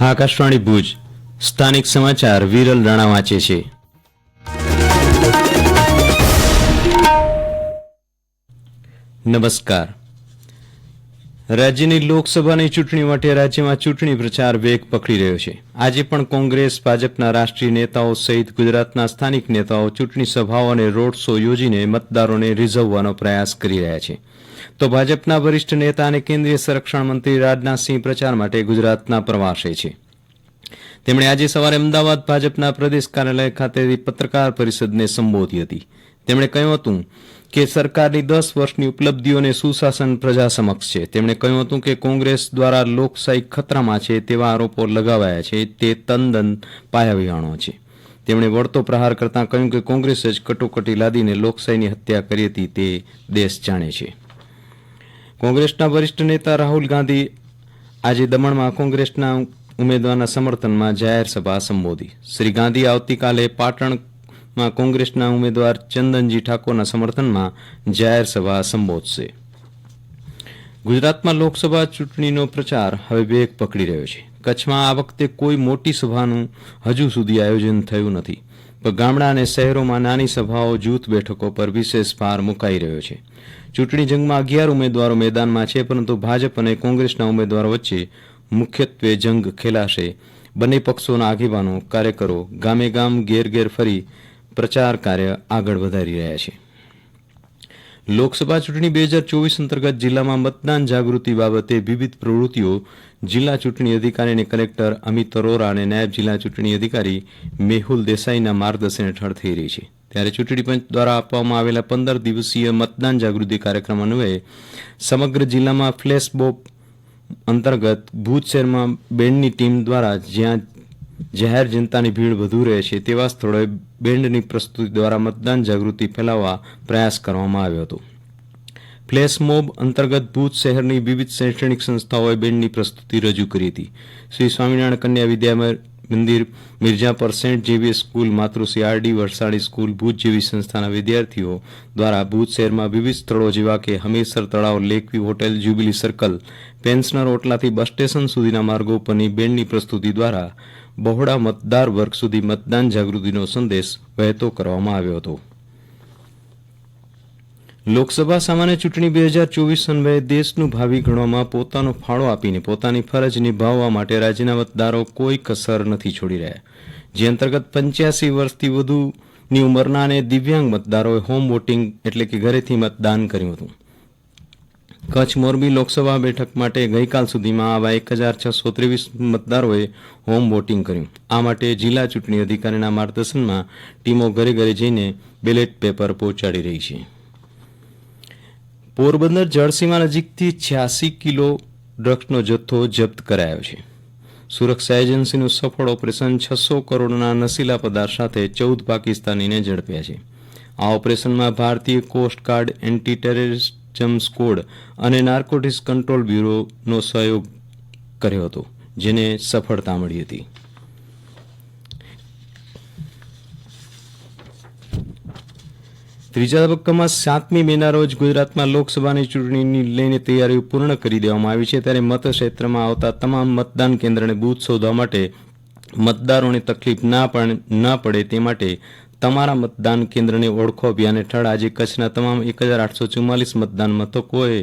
આકાશવાણી ભુજ. સ્થાનિક સમાચાર વિરલ રાણા વાંચે છે. નમસ્કાર. રાજ્યની લોકસભાની ચૂંટણી માટે રાજ્યમાં ચૂંટણી પ્રચાર વેગ પકડી રહ્યો છે. આજે પણ કોંગ્રેસ, ભાજપના રાષ્ટ્રીય નેતાઓ સહિત ગુજરાતના સ્થાનિક નેતાઓ ચૂંટણી સભાઓ અને રોડ શો યોજીને મતદારોને રીઝવવાનો પ્રયાસ કરી રહ્યા છે. તો ભાજપના વરિષ્ઠ નેતા અને કેન્દ્રીય સંરક્ષણ મંત્રી રાજનાથસિંહ પ્રચાર માટે ગુજરાતના પ્રવાસે છે. તેમણે આજે સવારે અમદાવાદ ભાજપના પ્રદેશ કાર્યાલય ખાતેથી પત્રકાર પરિષદને સંબોધી હતી. તેમણે કહ્યું હતું કે સરકારની દસ વર્ષની ઉપલબ્ધિઓને સુશાસન પ્રજા સમક્ષ છે. તેમણે કહ્યું હતું કે કોંગ્રેસ દ્વારા લોકશાહી ખતરામાં છે તેવા આરોપો લગાવાયા છે. તે તદ્દન પાયાવિહાણો છે. તેમણે વળતો પ્રહાર કરતાં કહ્યું કે કોંગ્રેસે જ કટોકટી લાદીને લોકશાહીની હત્યા કરી હતી તે દેશ જાણે છે. કોંગ્રેસના વરિષ્ઠ નેતા રાહુલ ગાંધી આજે દમણમાં કોંગ્રેસના ઉમેદવારના સમર્થનમાં જાહેર સભા સંબોધી. શ્રી ગાંધી આવતીકાલે પાટણમાં કોંગ્રેસના ઉમેદવાર ચંદનજી ઠાકોરના સમર્થનમાં જાહેર સંબોધશે. ગુજરાતમાં લોકસભા ચૂંટણીનો પ્રચાર હવે વેગ પકડી રહ્યો છે. કચ્છમાં આ વખતે કોઈ મોટી સભાનું હજુ સુધી આયોજન થયું નથી. પણ ગામડા અને શહેરોમાં નાની સભાઓ, જૂથ બેઠકો પર વિશેષ ભાર મુકાઈ રહ્યો છે. ચૂંટણી જંગમાં અગિયાર ઉમેદવારો મેદાનમાં છે, પરંતુ ભાજપ અને કોંગ્રેસના ઉમેદવારો વચ્ચે મુખ્યત્વે જંગ ખેલાશે. બંને પક્ષોના આગેવાનો, કાર્યકરો ગામે ગામ ઘેર ઘેર ફરી પ્રચાર કાર્ય આગળ વધારી રહ્યા છે. લોકસભા ચૂંટણી બે હજાર ચોવીસ અંતર્ગત જિલ્લામાં મતદાન જાગૃતિ બાબતે વિવિધ પ્રવૃત્તિઓ જિલ્લા ચૂંટણી અધિકારી અને કલેક્ટર અમિત અરોરા અને નાયબ જિલ્લા ચૂંટણી અધિકારી મેહુલ દેસાઈના માર્ગદર્શન હેઠળ થઈ રહી છે. ત્યારે ચૂંટણી પંચ દ્વારા આપવામાં આવેલા પંદર દિવસીય મતદાન જાગૃતિ કાર્યક્રમ અન્વયે સમગ્ર જિલ્લામાં ફ્લેશ બોબ અંતર્ગત ભુજ શહેરમાં બેન્ડની ટીમ દ્વારા જ્યાં જાહેર જનતાની ભીડ વધુ રહે છે તેવા સ્થળોએ બેન્ડની પ્રસ્તુતિ દ્વારા મતદાન જાગૃતિ ફેલાવવા પ્રયાસ કરવામાં આવ્યો હતો. ફ્લેશ મોબ અંતર્ગત ભુજ શહેરની વિવિધ શૈક્ષણિક સંસ્થાઓએ બેન્ડની પ્રસ્તુતિ રજૂ કરી હતી. શ્રી સ્વામિનારાયણ કન્યા વિદ્યા મંદિર મિર્જાપર સેન્ટ જેવી school, માતૃશ્રી RD Varsadi school, Bhuj જેવી સંસ્થાના વિદ્યાર્થીઓ દ્વારા ભુજ શહેરમાં વિવિધ સ્થળો જેવા કે હમીરસર તળાવ, lakeview hotel, jubilee circle pensioner ઓટલાથી bus station સુધીના માર્ગો પરની બેન્ડની પ્રસ્તુતિ દ્વારા બહોળા મતદાર વર્ગ સુધી મતદાન જાગૃતિનો સંદેશ વહેતો કરવામાં આવ્યો હતો. લોકસભા સામાન્ય ચૂંટણી બે હજાર ચોવીસ અન્વયે દેશનું ભાવિ ગણવામાં પોતાનો ફાળો આપીને પોતાની ફરજ નિભાવવા માટે રાજ્યના મતદારો કોઈ કસર નથી છોડી રહ્યા. જે અંતર્ગત પંચ્યાસી વર્ષથી વધુની ઉંમરના અને દિવ્યાંગ મતદારોએ હોમ વોટિંગ એટલે કે ઘરેથી મતદાન કર્યું હતું. કચ્છ મોરબી લોકસભા બેઠક માટે ગઈકાલ સુધીમાં આવા એક હજાર છસો ત્રેવીસ મતદારોએ હોમ વોટિંગ કર્યું. આ માટે જિલ્લા ચૂંટણી અધિકારીના માર્ગદર્શનમાં ટીમો ઘરે ઘરે જઈને બેલેટ પેપર પહોંચાડી રહી છે. પોરબંદર જળસીમા નજીકથી છ્યાસી કિલો ડ્રગ્સનો જથ્થો જપ્ત કરાયો છે. સુરક્ષા એજન્સીનું સફળ ઓપરેશન છસો કરોડના નશીલા પદાર્થ સાથે ચૌદ પાકિસ્તાનીને ઝડપ્યા છે. આ ઓપરેશનમાં ભારતીય coast guard anti terrorism squad અને નાર્કોટિક્સ કંટ્રોલ બ્યુરોનો સહયોગ કર્યો હતો, જેને સફળતા મળી હતી. ત્રીજા તબક્કામાં સાતમી મેના રોજ ગુજરાતમાં લોકસભાની ચૂંટણીની લઈને તૈયારીઓ પૂર્ણ કરી દેવામાં આવી છે, ત્યારે મતક્ષેત્રમાં આવતા તમામ મતદાન કેન્દ્રને બૂથ શોધવા માટે મતદારોને તકલીફ ના પણ ના પડે તે માટે તમારા મતદાન કેન્દ્રને ઓળખો. અભિયાન હેઠળ આજે કચ્છના તમામ એક હજાર આઠસો ચુમ્માલીસ મતદાન મથકોએ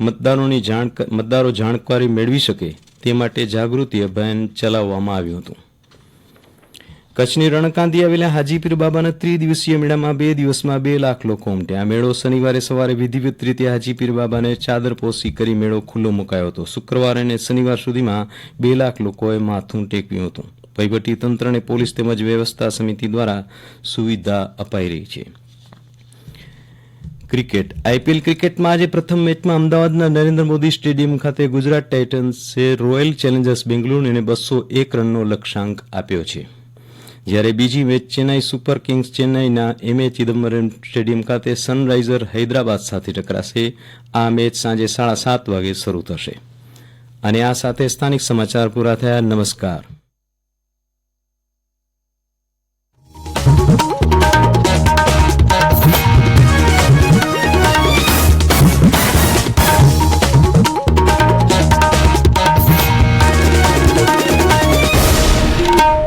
મતદારોની જાણ મતદારો જાણકારી મેળવી શકે તે માટે જાગૃતિ અભિયાન ચલાવવામાં આવ્યું હતું. કચ્છની રણકાંધી આવેલા હાજીપીર બાબાના ત્રિદિવસીય મેળામાં બે દિવસમાં બે લાખ લોકો ઉમટ્યા. આ મેળો શનિવારે સવારે વિધિવત રીતે હાજીપીર બાબાને ચાદર પોસી કરી મેળો ખુલ્લો મુકાયો હતો. શુક્રવારે અને શનિવાર સુધીમાં બે લાખ લોકોએ માથું ટેક્યું હતું. વહીવટી તંત્ર અને પોલીસ તેમજ વ્યવસ્થા સમિતિ દ્વારા સુવિધા અપાઈ રહી છે. ક્રિકેટ. આઈપીએલ ક્રિકેટમાં આજે પ્રથમ મેચમાં અમદાવાદના નરેન્દ્ર મોદી સ્ટેડિયમ ખાતે ગુજરાત ટાઇટન્સે રોયલ ચેલેન્જર્સ બેંગલુરુને બસો એક રનનો લક્ષ્યાંક આપ્યો છે. જ્યારે બીજી મેચ ચેન્નાઈ સુપર કિંગ્સ ચેન્નાઈના એમએ ચિદમ્બરમ સ્ટેડિયમ ખાતે સનરાઇઝર હૈદરાબાદ સાથે ટકરાશે. આ મેચ સાંજે સાડા સાત વાગે શરૂ થશે. અને આ સાથે સ્થાનિક સમાચાર પૂરા થયા. નમસ્કાર.